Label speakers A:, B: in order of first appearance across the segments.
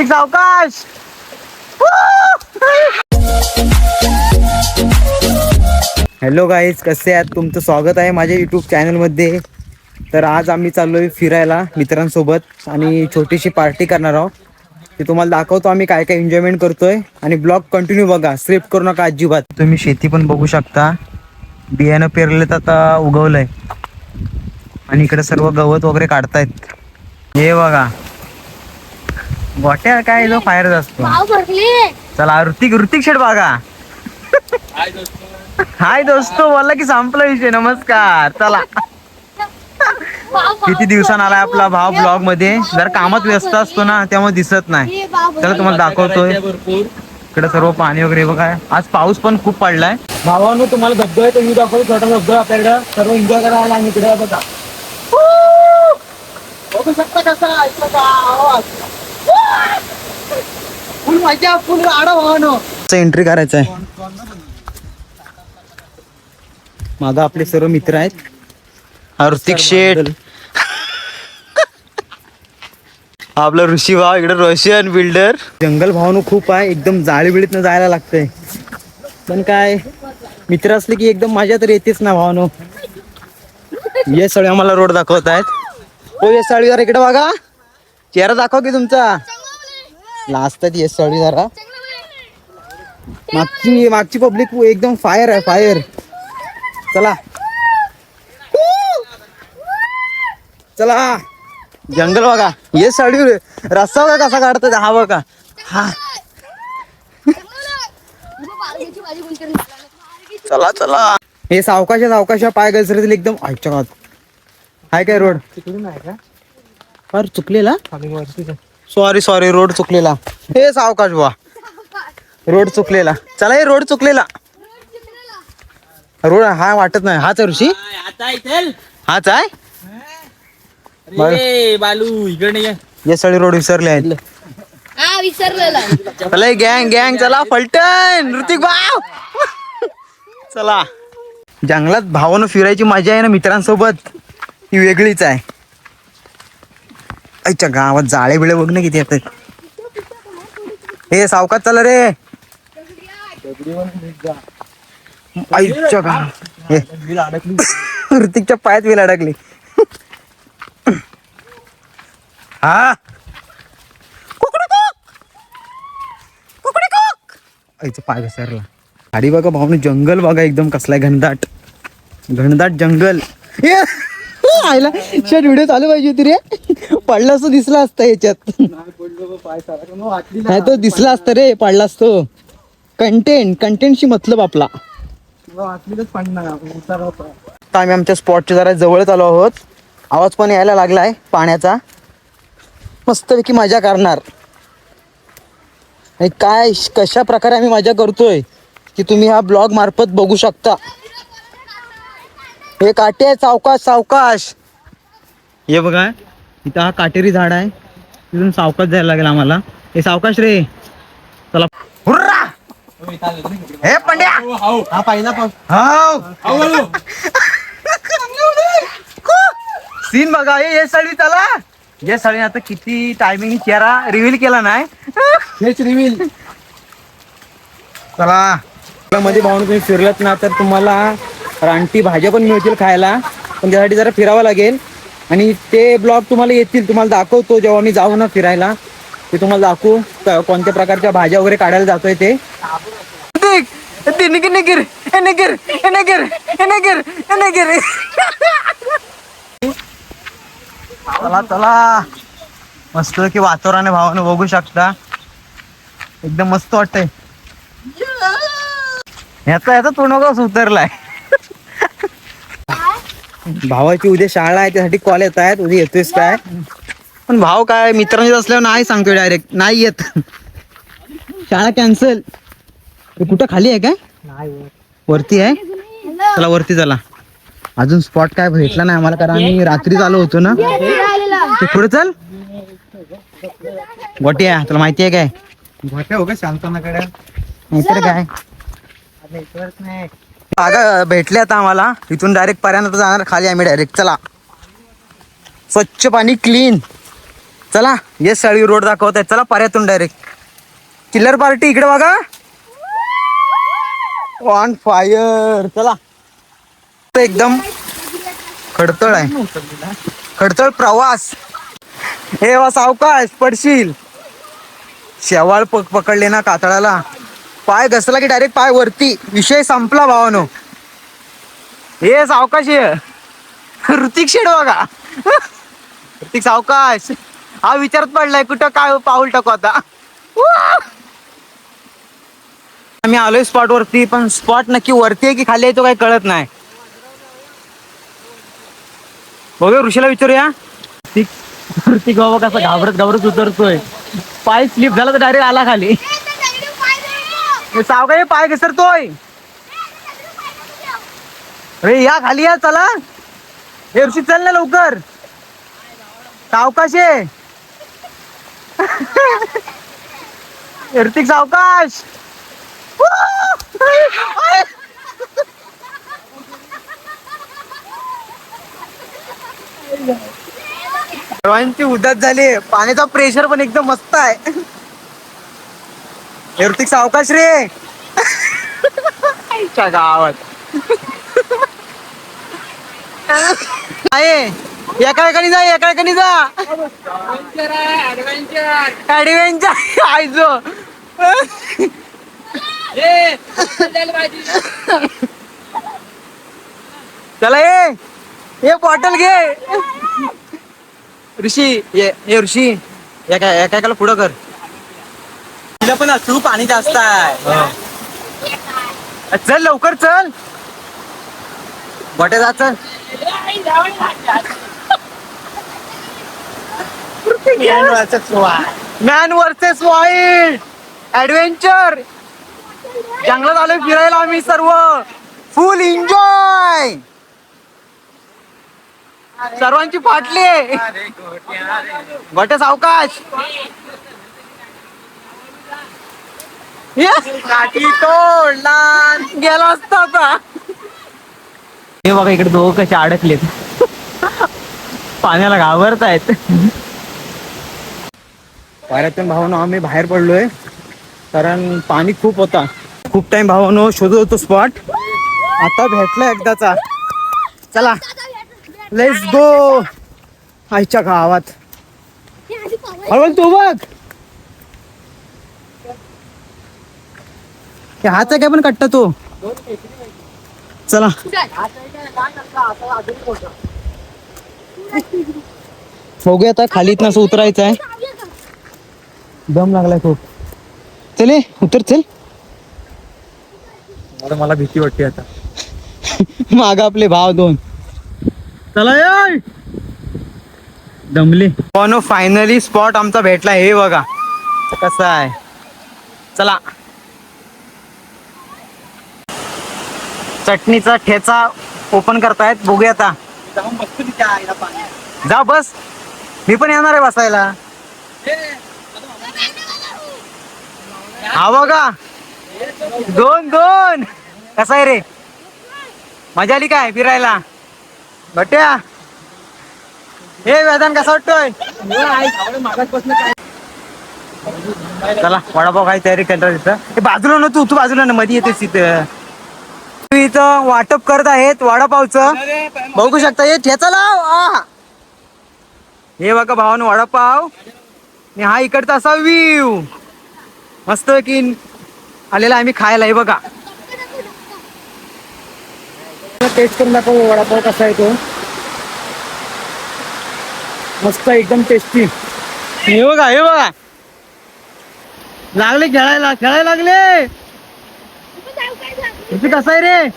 A: ऋतिक सावकाश hello guys कसे आहात? तुमचं स्वागत आहे माझ्या यूट्यूब चॅनलमध्ये तर आज आम्ही चाललोय फिरायला मित्रांसोबत आणि छोटीशी पार्टी करणार आहोत. ते तुम्हाला दाखवतो आम्ही काय काय एन्जॉयमेंट करतोय. आणि ब्लॉग कंटिन्यू बघा स्क्रिप्ट करू नका अजिबात. तुम्ही शेती पण बघू शकता. बियाणं पेरले तर आता उगवलंय. आणि इकडे सर्व गवत वगैरे काढतायत. हे बघा. गोट्या काय जो फायर असतो. चला ऋतिक ऋतिक शेट बघा. हाय दोस्तो बोलला की संपला विषय नमस्कार. चला. किती दिवसांना आलाय आपला भाव ब्लॉगमध्ये? जर कामात व्यस्त असतो ना त्यामुळे दिसत नाही. चला तुम्हाला दाखवतोय. इकडे सर्व पाणी वगैरे बघा. आज पाऊस पण खूप पडलाय. भावानो तुम्हाला धबधबा आहे तो मी दाखवतो. छोटा धबधबा आपल्याकडे. सर्व एन्जॉय करायला आणि इकडे बघा. बघू शकता कसा फुल मजा फुल आडा भावानो एंट्री करायचं आहे. माझा आपले सर्व मित्र आहेत. ऋतिक शेठ. आपला ऋषी भाव इकडे रोशन बिल्डर जंगल भावनो खूप आहे एकदम जाळी बिळीतनं जायला लागतंय. पण काय मित्र असले की एकदम मजा तर येतेच ना भावनो. ये सगळे आम्हाला रोड दाखवत आहेत. हो ये साळी इकडे बघा. चेहरा दाखव की तुमचा. लाजतात ये साळी जरा. मागची मागची पब्लिक एकदम फायर आहे फायर चला. चला. जंगल बघा. ये साडी रस्ता बघा कसा काढतात हा बघा. हा. चला चला. हे सावकाशा सावकाशा पाय घसरतील एकदम. गावात हाय काय रोड? फार चुकलेला? सॉरी सॉरी रोड चुकलेला. हे सावकाश बा रोड चुकलेला. चला हे रोड चुकलेला. रोड हा वाटत नाही. हाच आहे ऋषी. हाच आहे.
B: बालू इकडे ये.
A: हे सगळे रोड विसरले आहेत.
C: विसरलेला.
A: चला गँग गँग चला. फलटण ऋतिक भाव चला. जंगलात भावानं फिरायची मजा आहे ना मित्रांसोबत? ही वेगळीच आहे. आईच्या गावात जाळे बिळे बघ ना किती येतात हे सावकात चला रे. आईच्या गावात. ऋतिकच्या पायात वेल अडकली. हा? आईचा पाय घसरला. अरे बघा भाऊने जंगल बघा एकदम कसलाय घनदाट. घनदाट जंगल. आयला आईला शेट व्हिडिओ चालू पाहिजे होती रे. पडला असतो दिसला असता याच्यात नाही तो दिसला असता रे पडला असतो. कंटेंट कंटेंटशी मतलब आपला. आता आम्ही आमच्या स्पॉटच्या जरा जवळच आलो आहोत. आवाज पण यायला लागलाय पाण्याचा. मस्तपैकी मजा करणार. आणि काय कशा प्रकारे आम्ही मजा करतोय की तुम्ही हा ब्लॉग मार्फत बघू शकता. हे काटे आहे सावकाश सावकाश. हे बघा इथं हा काटेरी झाड आहे. तिथून सावकाश जायला लागेल आम्हाला. हे सावकाश रे. चला. हुर्रा! हे पंड्या! हा पहिला सीन बघा हे ये साडी चला. ये साडी आता किती टायमिंग चेहरा रिव्हील केला नाही. हेच रिव्हील चला. मध्ये भावून तुम्ही फिरलात ना तर तुम्हाला रानटी भाज्या पण मिळतील खायला. पण त्यासाठी जरा फिरावं लागेल. आणि ते ब्लॉग तुम्हाला येतील तुम्हाला दाखवतो जेव्हा मी जाऊ ना फिरायला. ते तुम्हाला दाखवू क- कोणत्या प्रकारच्या भाज्या वगैरे काढायला जातोय ते. हे हे हे हे चला चला. मस्त की वातावरण भावानं बघू शकता. एकदम मस्त वाटतंय. ह्याचा ह्याचा तोंडगावच उतरलाय. भावाची उद्या शाळा आहे त्यासाठी कॉल येत आहेत. उद्या येतोयस काय? पण भाव काय मित्रांचे असल्यावर नाही सांगतोय डायरेक्ट नाही येत. शाळा कॅन्सल कुठं खाली आहे काय? वरती आहे? चला वरती चला. अजून स्पॉट काय भेटला नाही आम्हाला कारण आम्ही रात्रीच आलो होतो ना. ते पुढे चल. गोटी आहे तुला माहिती आहे काय? नाहीतर काय? जागा भेटले आता आम्हाला. इथून डायरेक्ट पर्यंत जाणार खाली आम्ही डायरेक्ट चला. स्वच्छ पाणी क्लीन चला. ये सळी रोड दाखवत आहे चला पर्यातून डायरेक्ट चिल्लर पार्टी इकडे बघा. ऑन फायर चला. एकदम खडतळ आहे. खडतळ प्रवास. हे वा सावकाश पडशील. शेवाळ पक पकडले ना कातळाला. पाय घसला की डायरेक्ट पाय वरती. विषय संपला भावानो. हे सावकाश ये ऋतिक शेड बघा. ऋतिक सावकाश. हा विचारत पडलाय कुठं काय पाऊल टाकू आता? आम्ही आलोय स्पॉट वरती पण स्पॉट नक्की वरती आहे की खाली आहे तो काही कळत नाही. बघूया ऋषीला विचारूया. ऋतिक ऋतिक बाबा कसा घाबरत घाबरत उतरतोय. पाय स्लिप झाला तर डायरेक्ट आला खाली. हे पाय घसरतोय. अरे या खाली या चला. हे ऋषी चल ना लवकर. सावकाश. आहे ऋतिक सावकाश. सर्वांची उदास झाली. पाण्याचा प्रेशर पण एकदम मस्त आहे. ऋतिक सावकाश रे. आईच्या गावात. आहे. एका एकाने जा एका एकाने जा. ऍडव्हेंचर आयजो चला ये. ये बॉटल घे. ऋषी ये ये ऋषी. एका एका एकाला पुढं कर. तिथं पण असू पाणी जास्त आहे. चल लवकर चल. बटे जा चल. मॅन वर्सेस वाईल्ड ऍडव्हेंचर जंगलात आलोय फिरायला आम्ही सर्व. फुल एन्जॉय सर्वांची फाटली बटे सावकाश. काठी तोडला गेला असता आता. हे बघा इकडे दोघं कसे अडकलेत. पाण्याला घाबरतायत. वाऱ्यातून भावानो आम्ही बाहेर पडलोय. कारण पाणी खूप होता. खूप टाइम भावानो शोधत होतो स्पॉट आता भेटला एकदाचा. चला. लेट्स गो आईच्या गावात. हळवल तू बघ. हे हात काय पण कट्टा तो? चला. बघूया आता खालीत असं उतरायचं आहे. दम लागलाय खूप. चले उतर चल.
B: मला भीती वाटते आता.
A: माग आपले भाव दोन. चला यार दमले. पण फायनली स्पॉट आमचा भेटला हे बघा. कसा आहे. चला. चटणीचा ठेचा ओपन करतायत. बघूया आता. जा बस. मी पण येणार आहे बसायला. हा बघा. दोन दोन. कसा आहे रे? मजा आली काय फिरायला? भट्या हे वेदान कसा वाटतोय? चला वडापाव काही तयारी केलं तिथं. बाजूला ना तू तू बाजूला ना मध्ये येतेस तिथं. इथं वाटप करत आहेत वडापावचं. बघू शकता हे ठेचा लाव. आ. हे बघा भावानं वडापाव. आणि हा इकडचा असा व्ह्यू मस्त की आलेला आम्ही खायला हे बघा. टेस्ट करून दाखव वडापाव कसा आहे तो. मस्त एकदम टेस्टी हे बघा हे बघा. लागले खेळायला खेळायला लागले. इथे कसा आहे रे?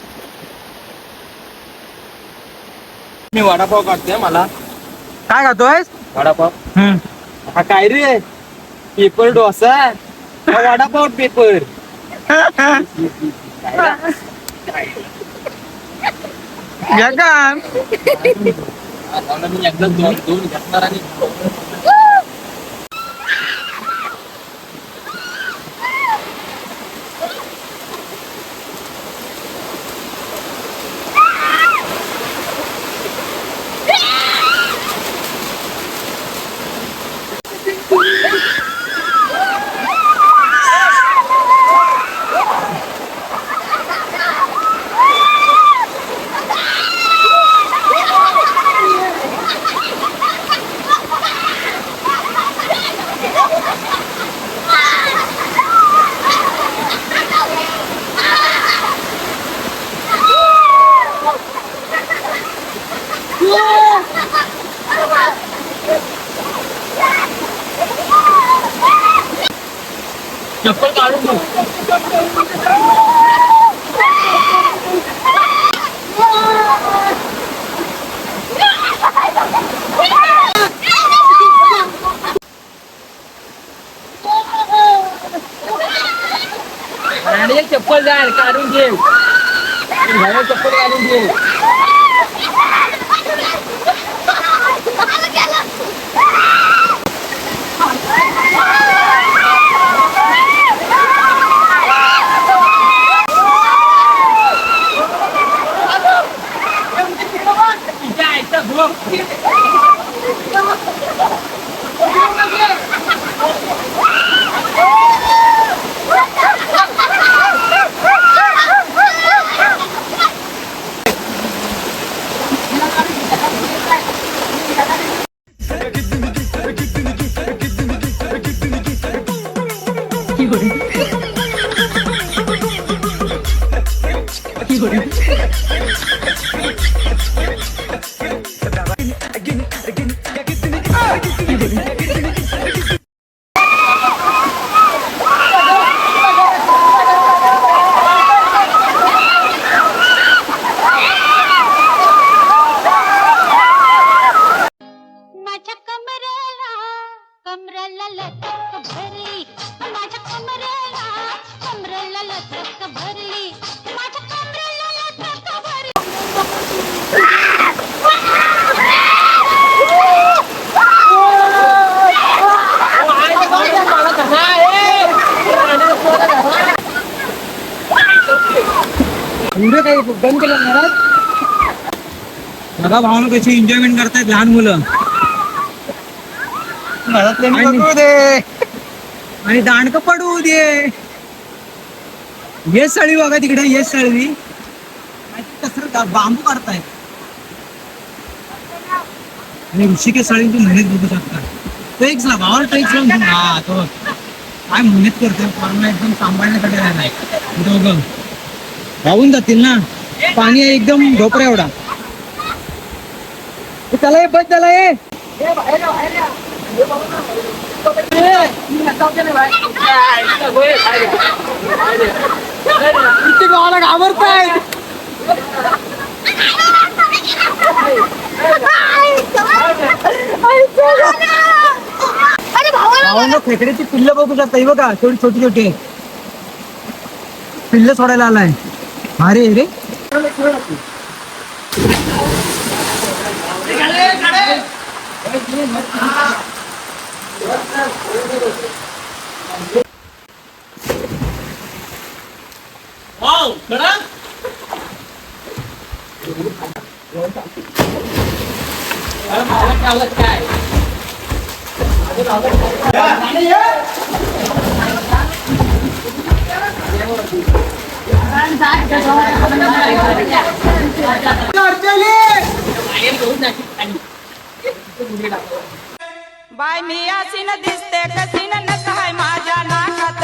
B: मी वडापाव काढतोय मला.
A: काय खातोय
B: वडापाव. हा काय रे? पेपर डोसा? हा वडापाव पेपर. आता मी एकदा दोन दोन घेतणार आणि ચપ્પલ જાય કાઢું છે ચપ્પલ કાઢું છે কি করে? কি
D: করে? कमरेला लचक भरली. माझ्या कमरेला कमरेला लचक भरली. माझ्या कमरेला लचक भरली.
A: व्हिडिओ काही बंद केलं महाराज बघा भावना कशी एन्जॉयमेंट करतायत लहान मुलं. आणि- आणि दांडक पडू दे. ये सळी बघा तिकडे ये सळवी कसर बांबू काढताय. आणि ऋषिके सळी तू मेहनत बघू शकता. तो एक भावाला तो लावून हा तो. काय मेहनत करतोय? पोरांना एकदम सांभाळण्यासाठी राहिलाय दोघं. वाहून जातील ना? पाणी एकदम ढोपऱ्या एवढा. त्याला ये बस त्याला ये. किती गावाला घाबरताय
C: अरे
A: खेकड्याची पिल्ल बघू शकता. ही बघा थोडी छोटी छोटी पिल्ल सोडायला आलाय. अरे रे.
E: बाय मी अशी न दिसते कशी न नक हाय माझ्या नाकात.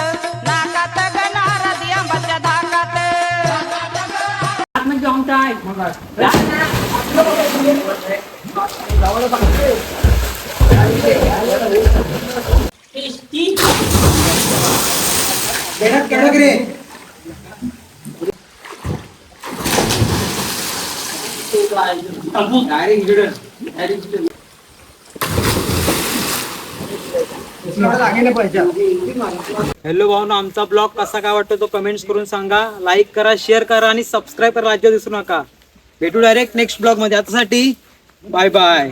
E: नाकात गणारा दियांबाच्या धाकात.
A: हॅलो भावना आमचा ब्लॉग कसा काय वाटतो तो कमेंट्स करून सांगा. लाईक करा शेअर करा आणि सबस्क्राईब करा राज्य दिसू नका. भेटू डायरेक्ट नेक्स्ट ब्लॉगमध्ये. आतासाठी बाय बाय